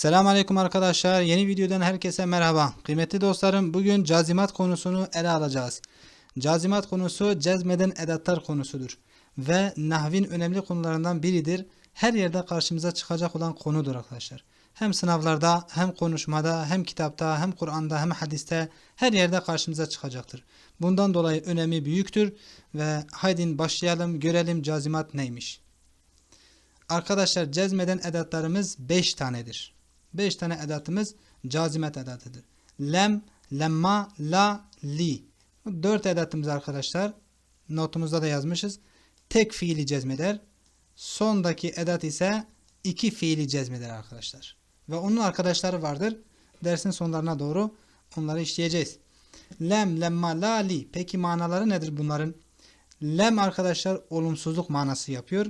Selamünaleyküm arkadaşlar. Yeni videodan herkese merhaba. Kıymetli dostlarım bugün cazimat konusunu ele alacağız. Cazimat konusu cezmeden edatlar konusudur. Ve nahvin önemli konularından biridir. Her yerde karşımıza çıkacak olan konudur arkadaşlar. Hem sınavlarda, hem konuşmada, hem kitapta, hem Kur'an'da, hem hadiste her yerde karşımıza çıkacaktır. Bundan dolayı önemi büyüktür ve haydin başlayalım görelim cazimat neymiş. Arkadaşlar cezmeden edatlarımız 5 tanedir. 5 tane edatımız cazimet edatıdır. Lem, lemma, la, li. Bu 4 edatımız arkadaşlar. Notumuzda da yazmışız. Tek fiili cezmeder. Sondaki edat ise iki fiili cezmeder arkadaşlar. Ve onun arkadaşları vardır. Dersin sonlarına doğru onları işleyeceğiz. Lem, lemma, la, li. Peki manaları nedir bunların? Lem arkadaşlar olumsuzluk manası yapıyor.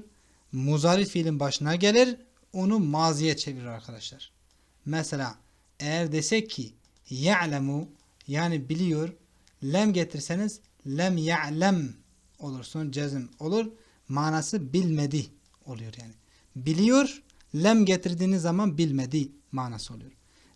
Muzari fiilin başına gelir. Onu maziye çevirir arkadaşlar. Mesela eğer desek ki ya'lemu yani biliyor lem getirseniz lem ya'lem olur. Son cezim olur. Manası bilmedi oluyor yani. Biliyor lem getirdiğiniz zaman bilmedi manası oluyor.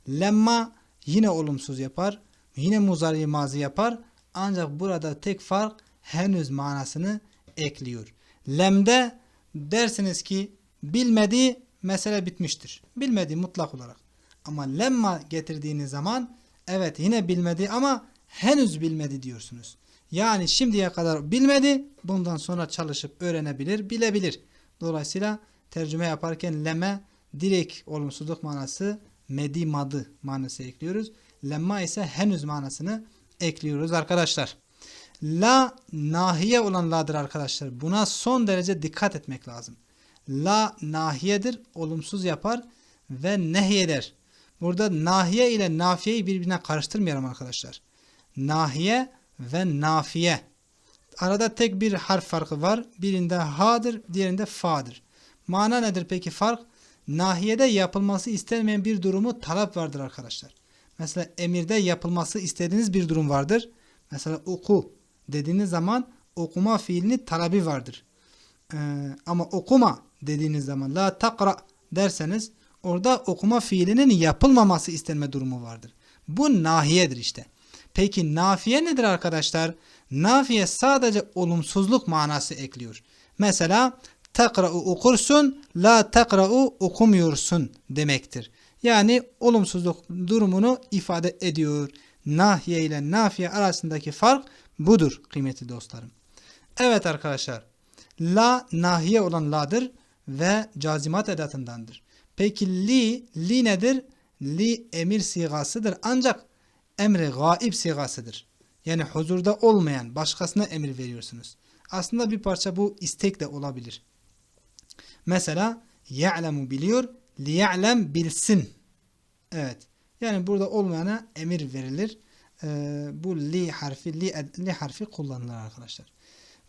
Lemma yine olumsuz yapar. Yine muzari mazi yapar. Ancak burada tek fark henüz manasını ekliyor. Lemde dersiniz ki bilmedi mesele bitmiştir. Bilmedi mutlak olarak. Ama lemma getirdiğiniz zaman evet yine bilmedi ama henüz bilmedi diyorsunuz. Yani şimdiye kadar bilmedi bundan sonra çalışıp öğrenebilir bilebilir. Dolayısıyla tercüme yaparken leme direkt olumsuzluk manası medi madı manası ekliyoruz. Lemma ise henüz manasını ekliyoruz arkadaşlar. La nahiye olan la'dır arkadaşlar. Buna son derece dikkat etmek lazım. La nahiyedir, olumsuz yapar ve nehyeder. Burada nahiye ile nafiyeyi birbirine karıştırmayalım arkadaşlar. Nahiye ve nafiye. Arada tek bir harf farkı var. Birinde ha'dır, diğerinde fa'dır. Mana nedir peki fark? Nahiyede yapılması istenmeyen bir durumu talep vardır arkadaşlar. Mesela emirde yapılması istediğiniz bir durum vardır. Mesela oku dediğiniz zaman okuma fiilini talebi vardır. Ee, ama okuma dediğiniz zaman la takra derseniz orada okuma fiilinin yapılmaması istenme durumu vardır. Bu nahiyedir işte. Peki nafiye nedir arkadaşlar? Nafiye sadece olumsuzluk manası ekliyor. Mesela takra'u okursun, la takra'u okumuyorsun demektir. Yani olumsuzluk durumunu ifade ediyor. Nahiye ile nafiye arasındaki fark budur kıymetli dostlarım. Evet arkadaşlar. La nahiye olan la'dır ve cazimat edatındandır. Peki li, li nedir? Li emir sigasıdır ancak emri gaib sigasıdır. Yani huzurda olmayan başkasına emir veriyorsunuz. Aslında bir parça bu istek de olabilir. Mesela ya'lemu biliyor, liya'lem bilsin. Evet. Yani burada olmayana emir verilir. Ee, bu li harfi li, li harfi kullanılır arkadaşlar.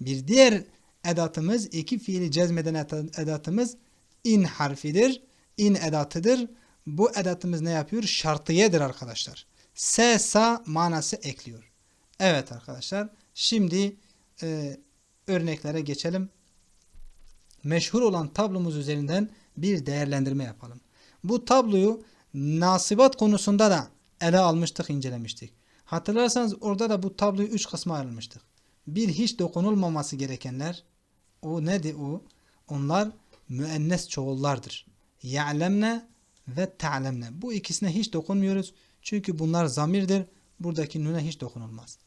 Bir diğer edatımız iki fiili cezmeden edatımız in harfidir. In edatıdır. Bu edatımız ne yapıyor? Şartiyedir arkadaşlar. Se sa manası ekliyor. Evet arkadaşlar. Şimdi e, örneklere geçelim. Meşhur olan tablomuz üzerinden bir değerlendirme yapalım. Bu tabloyu nasibat konusunda da ele almıştık, incelemiştik. Hatırlarsanız orada da bu tabloyu üç kısma ayrılmıştık. Bir hiç dokunulmaması gerekenler. O nedir o? Onlar müennes çoğullardır. Ya'lemne ve ta'lemne. Bu ikisine hiç dokunmuyoruz. Çünkü bunlar zamirdir. Buradaki nüne hiç dokunulmaz.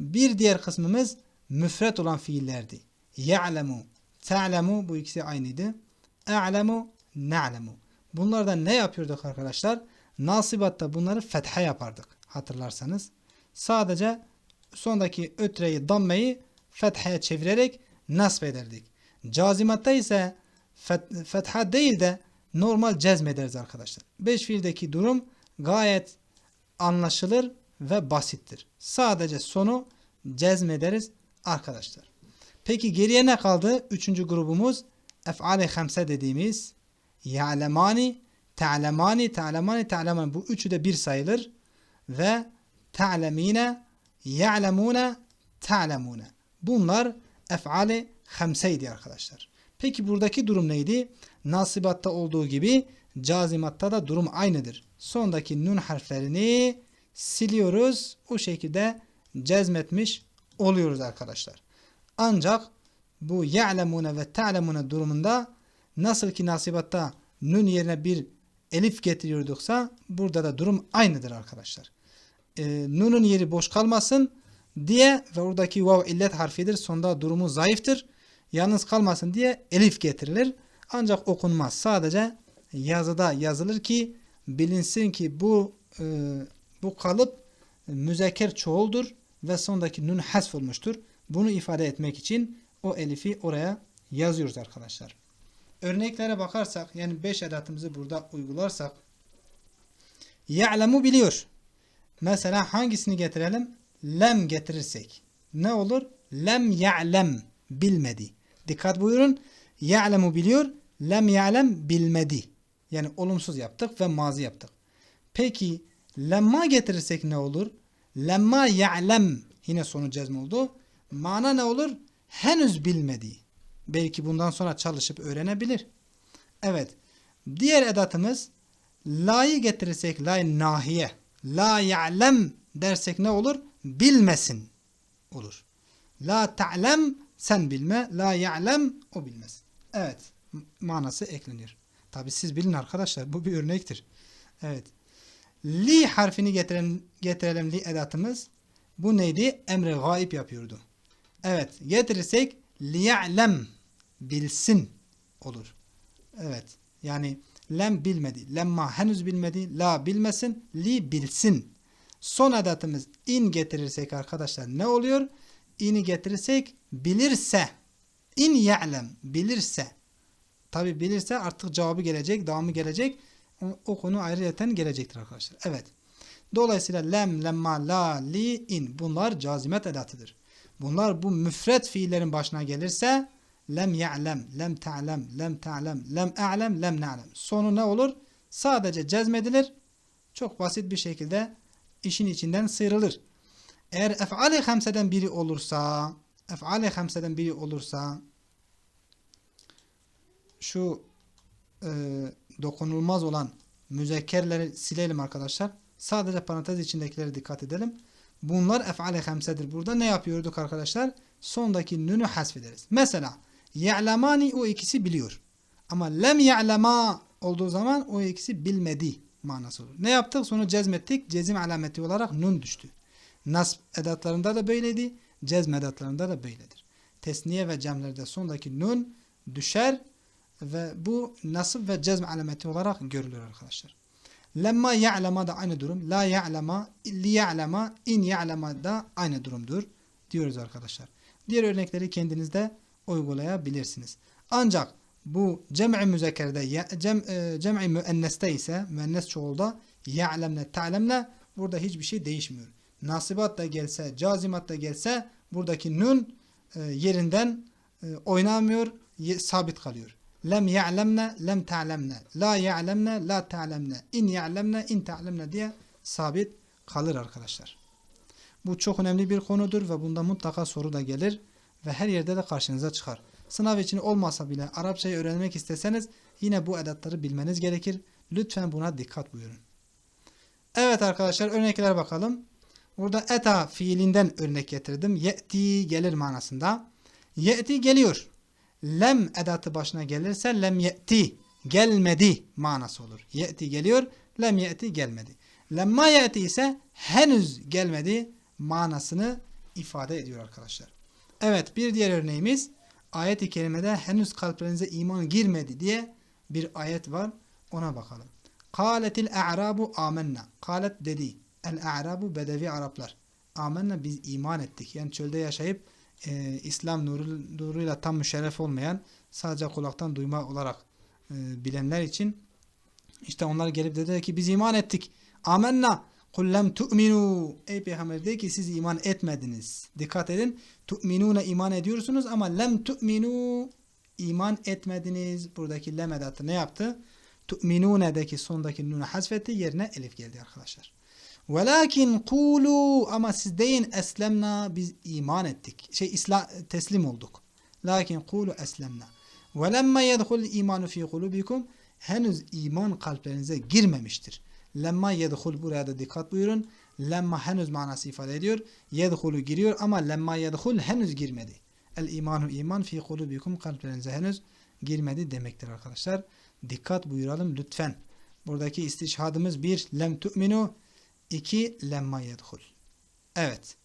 Bir diğer kısmımız müfret olan fiillerdi. Ya'lemu, ta'lemu bu ikisi aynıydı. A'lemu, na'lemu. Bunlarda ne yapıyorduk arkadaşlar? Nasibatta bunları fethe yapardık hatırlarsanız. Sadece sondaki ötreyi dammeyi fethaya çevirerek nasb ederdik. Cazimatta ise fetha değil de normal cezmederiz arkadaşlar. Beş fiildeki durum gayet anlaşılır ve basittir. Sadece sonu cezmederiz arkadaşlar. Peki geriye ne kaldı? Üçüncü grubumuz ef'ale hamse dediğimiz ya'lemani, ta'lemani, ta'lemani, ta'lemani. Bu üçü de bir sayılır. Ve ta'lemine, ya'lemune, ta'lemune. Bunlar ef'ale hamseydi arkadaşlar. Peki buradaki durum neydi? Nasibatta olduğu gibi Cazimatta da durum aynıdır. Sondaki nun harflerini siliyoruz. Bu şekilde cezmetmiş oluyoruz arkadaşlar. Ancak bu ya'lemune ve ta'lemune durumunda nasıl ki nasibatta nun yerine bir elif getiriyorduksa burada da durum aynıdır arkadaşlar. Ee, nunun yeri boş kalmasın diye ve oradaki vav illet harfidir. Sonda durumu zayıftır. Yalnız kalmasın diye elif getirilir. Ancak okunmaz. Sadece yazıda yazılır ki bilinsin ki bu e, bu kalıp müzekker çoğuldur ve sondaki nun hasf olmuştur. Bunu ifade etmek için o elifi oraya yazıyoruz arkadaşlar. Örneklere bakarsak yani 5 edatımızı burada uygularsak ya'lemu biliyor. Mesela hangisini getirelim? Lem getirirsek. Ne olur? Lem ya'lem bilmedi. Dikkat buyurun. Ya'lemu biliyor. Lem ya'lem bilmedi. Yani olumsuz yaptık ve mazi yaptık. Peki lemma getirirsek ne olur? Lemma ya'lem yine sonu cezm oldu. Mana ne olur? Henüz bilmedi. Belki bundan sonra çalışıp öğrenebilir. Evet. Diğer edatımız la'yı getirirsek la nahiye. La ya'lem dersek ne olur? Bilmesin olur. La ta'lem sen bilme. La ya'lem o bilmez. Evet. Manası ekleniyor. Tabi siz bilin arkadaşlar. Bu bir örnektir. Evet. Li harfini getirelim, getirelim li edatımız. Bu neydi? Emre gaib yapıyordu. Evet. Getirirsek liya'lem bilsin olur. Evet. Yani lem bilmedi. Lemma henüz bilmedi. La bilmesin. Li bilsin. Son edatımız in getirirsek arkadaşlar ne oluyor? İni getirirsek bilirse. İn ya'lem bilirse. Tabi bilirse artık cevabı gelecek, devamı gelecek. O, konu ayrıyeten gelecektir arkadaşlar. Evet. Dolayısıyla lem, lemma, la, li, in. Bunlar cazimet edatıdır. Bunlar bu müfret fiillerin başına gelirse lem ya'lem, lem ta'lem, lem ta'lem, lem a'lem, lem na'lem. Sonu ne olur? Sadece cezmedilir. Çok basit bir şekilde işin içinden sıyrılır. Eğer ef'ali hamseden biri olursa ef'ali hamseden biri olursa şu e, dokunulmaz olan müzekkerleri silelim arkadaşlar. Sadece parantez içindekileri dikkat edelim. Bunlar ef'ali hamsedir. Burada ne yapıyorduk arkadaşlar? Sondaki nünü hasfederiz. Mesela ya'lemani o ikisi biliyor. Ama lem ya'lema olduğu zaman o ikisi bilmedi manası olur. Ne yaptık? Sonra cezmettik. Cezim alameti olarak nun düştü. Nasb edatlarında da böyleydi. Cezm edatlarında da böyledir. Tesniye ve cemlerde sondaki nun düşer ve bu nasb ve cezm alameti olarak görülür arkadaşlar. Lemma ya'lema da aynı durum. La ya'lema, li ya'lema, in ya'lema da aynı durumdur diyoruz arkadaşlar. Diğer örnekleri kendinizde uygulayabilirsiniz. Ancak bu cem'i müzekkerde, cem, e, cem'i müenneste ise, müennes çoğulda ya'lemle, ta'lemle burada hiçbir şey değişmiyor. Nasibat da gelse, cazimat da gelse buradaki nun e, yerinden e, oynamıyor, sabit kalıyor. Lem ya'lemne, lem ta'lemne. La ya'lemne, la ta'lemne. İn ya'lemne, in ta'lemne diye sabit kalır arkadaşlar. Bu çok önemli bir konudur ve bunda mutlaka soru da gelir ve her yerde de karşınıza çıkar. Sınav için olmasa bile Arapçayı öğrenmek isteseniz yine bu edatları bilmeniz gerekir. Lütfen buna dikkat buyurun. Evet arkadaşlar örnekler bakalım. Burada eta fiilinden örnek getirdim. Ye'ti gelir manasında. Ye'ti geliyor. Lem edatı başına gelirse lem ye'ti gelmedi manası olur. Ye'ti geliyor. Lem ye'ti gelmedi. Lemma ye'ti ise henüz gelmedi manasını ifade ediyor arkadaşlar. Evet bir diğer örneğimiz ayet-i kerimede henüz kalplerinize iman girmedi diye bir ayet var. Ona bakalım. Kâletil a'rabu amenna. Kâlet dedi. El a'rabu bedevi Araplar. Amenna biz iman ettik. Yani çölde yaşayıp e, İslam nuru, nuruyla tam müşerref olmayan sadece kulaktan duyma olarak e, bilenler için işte onlar gelip dediler ki biz iman ettik. Amenna. Kul lem tu'minu. Ey peygamber de ki siz iman etmediniz. Dikkat edin. Tu'minune iman ediyorsunuz ama lem tu'minu iman etmediniz. Buradaki lem edatı ne yaptı? Tu'minune'deki sondaki nunu hasfetti. Yerine elif geldi arkadaşlar. Velakin kulu ama siz deyin eslemna biz iman ettik. Şey isla, teslim olduk. Lakin kulu eslemna. Ve lemma yedhul imanu fi kulubikum henüz iman kalplerinize girmemiştir. Lemma yedhul buraya da dikkat buyurun. Lemma henüz manası ifade ediyor. Yedhulu giriyor ama lemma yedhul henüz girmedi. El imanu iman fi kulubikum kalplerinize henüz girmedi demektir arkadaşlar. Dikkat buyuralım lütfen. Buradaki istişhadımız bir lem tu'minu iki lemma yedhul. Evet.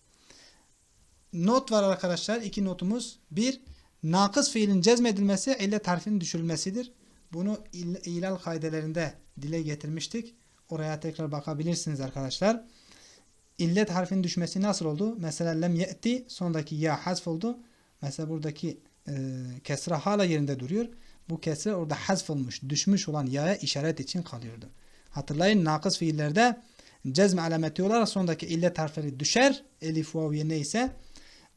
Not var arkadaşlar. iki notumuz. Bir, nakıs fiilin cezmedilmesi illet harfinin düşürülmesidir. Bunu il, ilal kaidelerinde dile getirmiştik. Oraya tekrar bakabilirsiniz arkadaşlar. İllet harfinin düşmesi nasıl oldu? Mesela lem ye'ti sondaki ya hazf oldu. Mesela buradaki e, kesra hala yerinde duruyor. Bu kesre orada hazf olmuş, düşmüş olan yaya işaret için kalıyordu. Hatırlayın nakıs fiillerde cezm alameti olarak sondaki illet harfleri düşer. Elif, vav, neyse.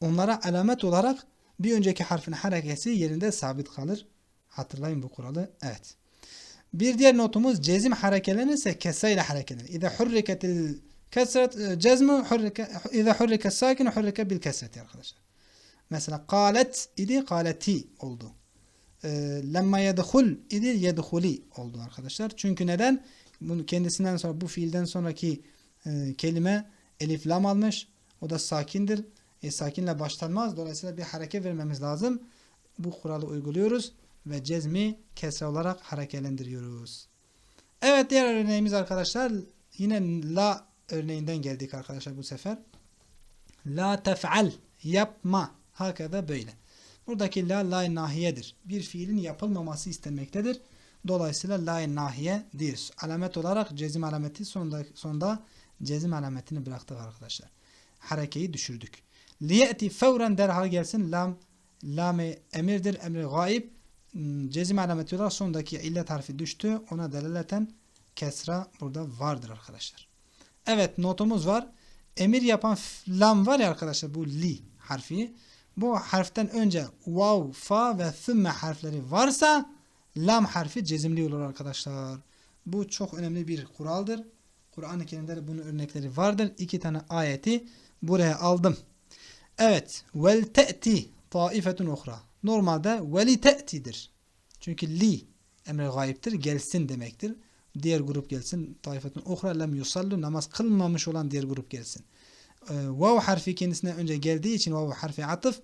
Onlara alamet olarak bir önceki harfin harekesi yerinde sabit kalır. Hatırlayın bu kuralı. Evet. Bir diğer notumuz cezim harekelenirse kesre ile harekelenir. İza hurriketil kesret cezmu hurrike İza hurrike sakin hurrike bil kesreti arkadaşlar. Mesela kalet idi kaleti oldu. E, lemma yedhul idi yedhuli oldu arkadaşlar. Çünkü neden? Bunu kendisinden sonra bu fiilden sonraki e, kelime elif lam almış. O da sakindir. E, sakinle başlanmaz. Dolayısıyla bir hareket vermemiz lazım. Bu kuralı uyguluyoruz ve cezmi kesre olarak harekelendiriyoruz. Evet diğer örneğimiz arkadaşlar yine la örneğinden geldik arkadaşlar bu sefer. La tef'al yapma. Hakeza böyle. Buradaki la la nahiyedir. Bir fiilin yapılmaması istenmektedir. Dolayısıyla la nahiye değil. Alamet olarak cezim alameti sonda, sonda cezim alametini bıraktık arkadaşlar. Harekeyi düşürdük. Liyeti fevren derhal gelsin. Lam lam emirdir. Emri gaib. Cezim alameti olarak sondaki illet harfi düştü. Ona delaleten kesra burada vardır arkadaşlar. Evet notumuz var. Emir yapan lam var ya arkadaşlar bu li harfi. Bu harften önce vav, fa ve thümme harfleri varsa lam harfi cezimli olur arkadaşlar. Bu çok önemli bir kuraldır. Kur'an-ı Kerim'de bunun örnekleri vardır. İki tane ayeti buraya aldım. Evet. Vel te'ti taifetun uhra. Normalde veli te'tidir. Çünkü li emre gayiptir. Gelsin demektir. Diğer grup gelsin. Taifetun uhra lem yusallu. Namaz kılmamış olan diğer grup gelsin. Ee, vav harfi kendisine önce geldiği için vav harfi atıf.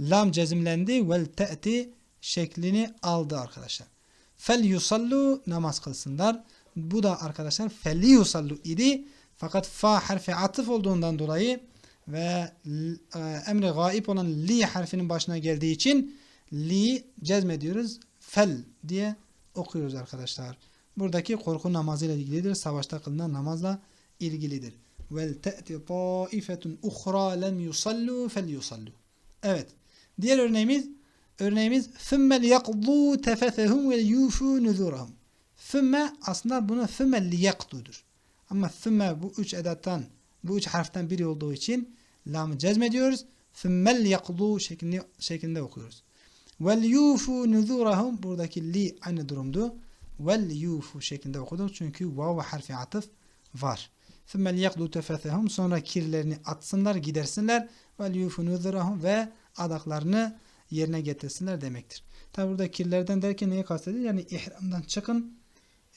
Lam cezimlendi. Vel te'ti şeklini aldı arkadaşlar. Fel yusallu namaz kılsınlar. Bu da arkadaşlar felli yusallu idi. Fakat fa harfi atıf olduğundan dolayı ve e, emri gaib olan li harfinin başına geldiği için li cezmediyoruz. Fel diye okuyoruz arkadaşlar. Buradaki korku namazıyla ilgilidir. Savaşta kılınan namazla ilgilidir. Vel te'ti taifetun uhra lem yusallu fel yusallu. Evet. Diğer örneğimiz örneğimiz ثُمَّ لِيَقْضُوا تَفَثَهُمْ وَلْيُوفُوا نُذُورَهُمْ Fümme aslında bunu fümme liyaktudur. Ama fümme bu üç edattan, bu üç harften biri olduğu için lamı cezmediyoruz. Fümmel yakdu şeklinde, şeklinde okuyoruz. Vel yufu nuzurahum buradaki li aynı durumdu. Vel yufu şeklinde okuduk. Çünkü vav harfi atıf var. Fümmel yakdu tefethehum sonra kirlerini atsınlar, gidersinler. Vel yufu nuzurahum ve adaklarını yerine getirsinler demektir. Tabi burada kirlerden derken neyi kastediyor? Yani ihramdan çıkın,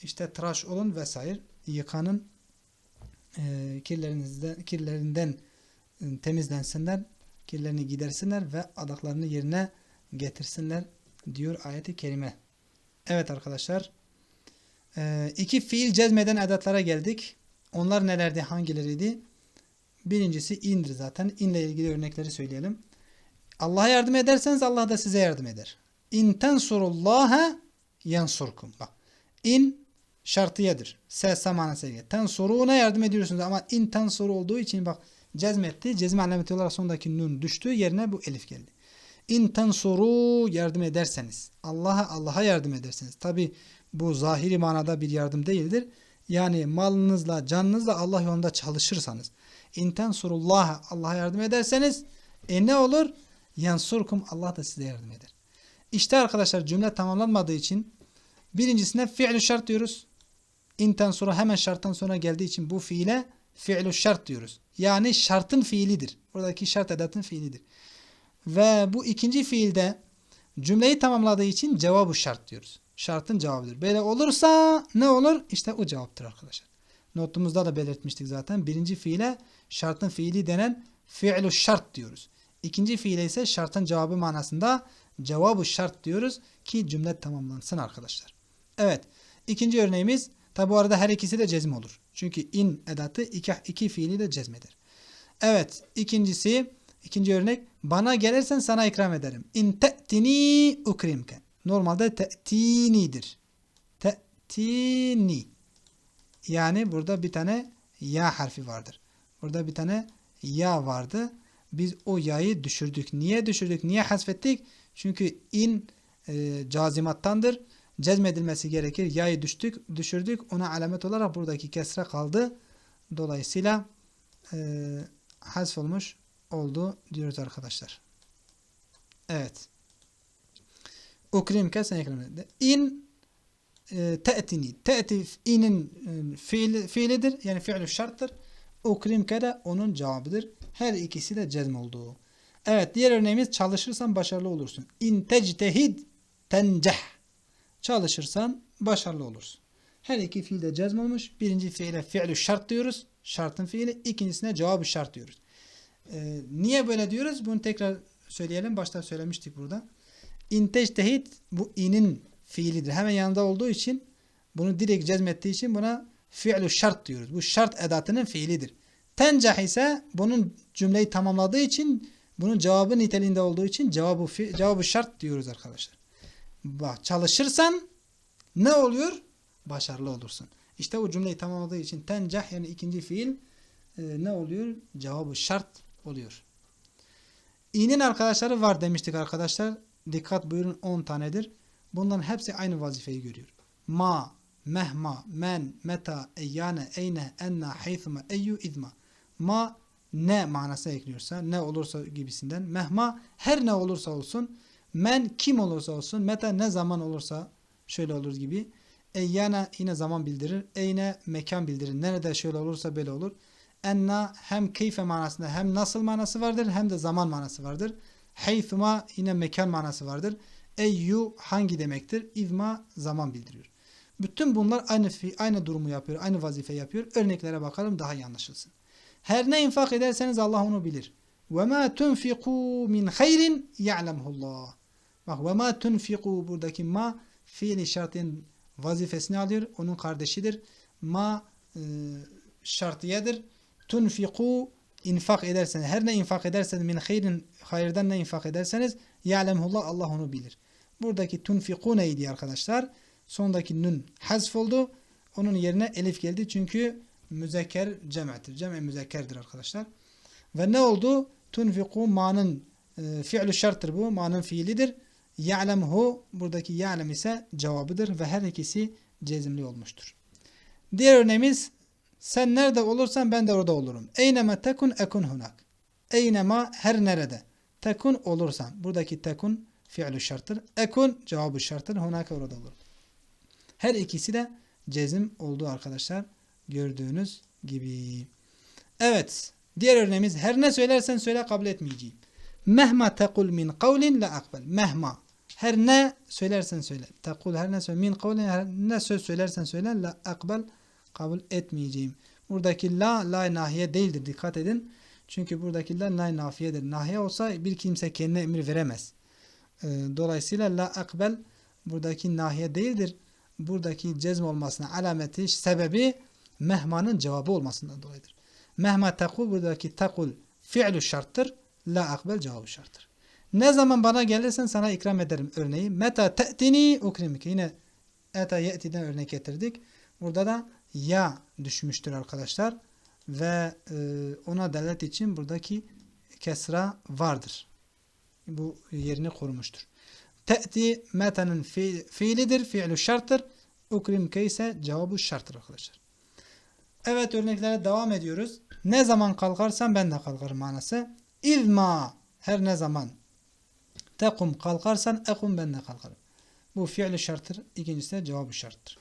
işte tıraş olun vesaire yıkanın e, kirlerinizden, kirlerinden e, temizlensinler, kirlerini gidersinler ve adaklarını yerine getirsinler diyor ayeti kerime. Evet arkadaşlar e, iki fiil cezmeden edatlara geldik. Onlar nelerdi? Hangileriydi? Birincisi indir zaten. İnle ilgili örnekleri söyleyelim. Allah'a yardım ederseniz Allah da size yardım eder. İn tensurullaha yansurkum. Bak. İn şartiyedir. Ses manası gelir. Tensuruna yardım ediyorsunuz ama in tensuru olduğu için bak cezmetti. Cezme alameti olarak sondaki nun düştü. Yerine bu elif geldi. İn tensuru yardım ederseniz. Allah'a Allah'a yardım ederseniz. Tabi bu zahiri manada bir yardım değildir. Yani malınızla, canınızla Allah yolunda çalışırsanız. İn tensurullaha Allah'a yardım ederseniz e ne olur? Yansurkum Allah da size yardım eder. İşte arkadaşlar cümle tamamlanmadığı için birincisine fi'lü şart diyoruz. İnten sonra hemen şarttan sonra geldiği için bu fiile fi'lü şart diyoruz. Yani şartın fiilidir. Buradaki şart edatın fiilidir. Ve bu ikinci fiilde cümleyi tamamladığı için cevabı şart diyoruz. şartın cevabıdır. Böyle olursa ne olur? İşte o cevaptır arkadaşlar. Notumuzda da belirtmiştik zaten. Birinci fiile şartın fiili denen fi'lu şart diyoruz. İkinci fiile ise şartın cevabı manasında cevabı şart diyoruz ki cümle tamamlansın arkadaşlar. Evet. İkinci örneğimiz tabi bu arada her ikisi de cezim olur. Çünkü in edatı iki, iki fiili de cezmeder. Evet. ikincisi ikinci örnek bana gelirsen sana ikram ederim. İn te'tini ukrimke. Normalde te'tinidir. Te'tini. Yani burada bir tane ya harfi vardır. Burada bir tane ya vardı. Biz o yayı düşürdük. Niye düşürdük? Niye hasfettik? Çünkü in e, cazimattandır. Cezmedilmesi gerekir. Yayı düştük, düşürdük. Ona alamet olarak buradaki kesre kaldı. Dolayısıyla e, hasf olmuş oldu diyoruz arkadaşlar. Evet. Ukrimke sen ikram İn e, te'tini. Te'ti inin e, fiil, fiilidir. Yani fiilü şarttır. Ukrimke de onun cevabıdır. Her ikisi de cezm olduğu. Evet diğer örneğimiz çalışırsan başarılı olursun. İn tectehid tenceh. Çalışırsan başarılı olursun. Her iki fiil de cezm olmuş. Birinci fiile fiilü şart diyoruz. Şartın fiili. İkincisine cevabı şart diyoruz. Ee, niye böyle diyoruz? Bunu tekrar söyleyelim. Başta söylemiştik burada. İn tectehid bu inin fiilidir. Hemen yanında olduğu için bunu direkt cezmettiği için buna fiilü şart diyoruz. Bu şart edatının fiilidir. Tencah ise bunun cümleyi tamamladığı için bunun cevabı niteliğinde olduğu için cevabı cevabı şart diyoruz arkadaşlar. Bak çalışırsan ne oluyor? Başarılı olursun. İşte o cümleyi tamamladığı için tencah yani ikinci fiil e, ne oluyor? Cevabı şart oluyor. İ'nin arkadaşları var demiştik arkadaşlar. Dikkat buyurun 10 tanedir. Bunların hepsi aynı vazifeyi görüyor. Ma, mehma, men, meta, eyyane, eyne, enna, haythuma, eyyu, idma. Ma ne manası ekliyorsa, ne olursa gibisinden. Mehma her ne olursa olsun. Men kim olursa olsun. Meta ne zaman olursa şöyle olur gibi. Eyyana yine zaman bildirir. Eyne mekan bildirir. Nerede şöyle olursa böyle olur. Enna hem keyfe manasında hem nasıl manası vardır hem de zaman manası vardır. Haythuma yine mekan manası vardır. Eyyu hangi demektir? İzma zaman bildiriyor. Bütün bunlar aynı aynı durumu yapıyor, aynı vazife yapıyor. Örneklere bakalım daha iyi anlaşılsın. Her ne infak ederseniz Allah onu bilir. Ve ma tunfiqu min hayrin ya'lemullah. Bak ma tunfiqu buradaki ma fiili şartın vazifesini alıyor. Onun kardeşidir. Ma e, şartiyedir. Tunfiqu infak ederseniz her ne infak ederseniz min hayrin hayırdan ne infak ederseniz ya'lemullah Allah onu bilir. Buradaki tunfiku neydi arkadaşlar? Sondaki nun hazf oldu. Onun yerine elif geldi çünkü müzekker cem'tir. Cem'e müzekkerdir arkadaşlar. Ve ne oldu? Tunfiku ma'nın e, fi'lü şarttır bu. Ma'nın fiilidir. Ya'lemhu buradaki ya'lem ise cevabıdır ve her ikisi cezimli olmuştur. Diğer örneğimiz sen nerede olursan ben de orada olurum. Eyneme tekun ekun hunak. Eynema her nerede. Tekun olursan. Buradaki tekun fi'lü şarttır. Ekun cevabı şarttır. Hunaka orada olur. Her ikisi de cezim oldu arkadaşlar. Gördüğünüz gibi. Evet. Diğer örneğimiz her ne söylersen söyle kabul etmeyeceğim. Mehma tekul min kavlin la akbel. Mehma. Her ne söylersen söyle. Tekul her ne söyle. Min kavlin her ne söz söylersen söyle la akbel kabul etmeyeceğim. Buradaki la la nahiye değildir. Dikkat edin. Çünkü buradaki la la nafiyedir. Nahiye olsa bir kimse kendine emir veremez. Ee, dolayısıyla la akbel buradaki nahiye değildir. Buradaki cezm olmasına alameti sebebi mehmanın cevabı olmasından dolayıdır. Mehma tekul buradaki tekul fi'lu şarttır. La akbel cevabı şarttır. Ne zaman bana gelirsen sana ikram ederim örneği. Meta te'tini ukrimike. Yine eta ye'tiden örnek getirdik. Burada da ya düşmüştür arkadaşlar. Ve e, ona delalet için buradaki kesra vardır. Bu yerini korumuştur. Te'ti metanın fi, fiilidir. Fiilü şarttır. Ukrimke ise cevabı şarttır arkadaşlar. Evet örneklere devam ediyoruz. Ne zaman kalkarsan ben de kalkarım manası. İzma her ne zaman tekum kalkarsan ekum ben de kalkarım. Bu fiili şarttır. İkincisi de cevabı şarttır.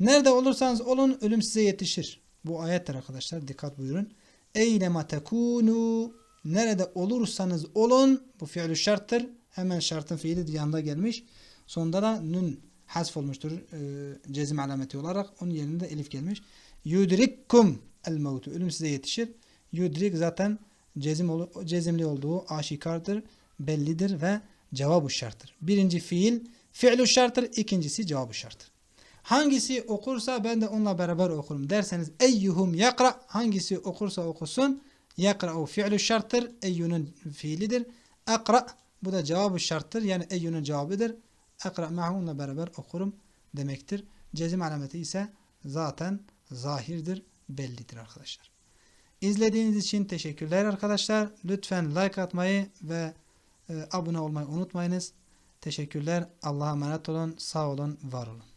Nerede olursanız olun ölüm size yetişir. Bu ayettir arkadaşlar. Dikkat buyurun. Eynema tekunu nerede olursanız olun bu fiili şarttır. Hemen şartın fiili yanında gelmiş. Sonunda da nun hasf olmuştur e, cezim alameti olarak. Onun yerinde elif gelmiş. Yudrikkum el mevtu. Ölüm size yetişir. Yudrik zaten cezim olu- cezimli olduğu aşikardır, bellidir ve cevabı şarttır. Birinci fiil fiilü şarttır, ikincisi cevabı şarttır. Hangisi okursa ben de onunla beraber okurum derseniz eyyuhum yakra hangisi okursa okusun yakra o fiilü şarttır eyyunun fiilidir akra bu da cevabı şarttır yani eyyunun cevabıdır akra ma'hunla beraber okurum demektir cezim alameti ise zaten zahirdir bellidir arkadaşlar. İzlediğiniz için teşekkürler arkadaşlar. Lütfen like atmayı ve e, abone olmayı unutmayınız. Teşekkürler. Allah'a emanet olun. Sağ olun var olun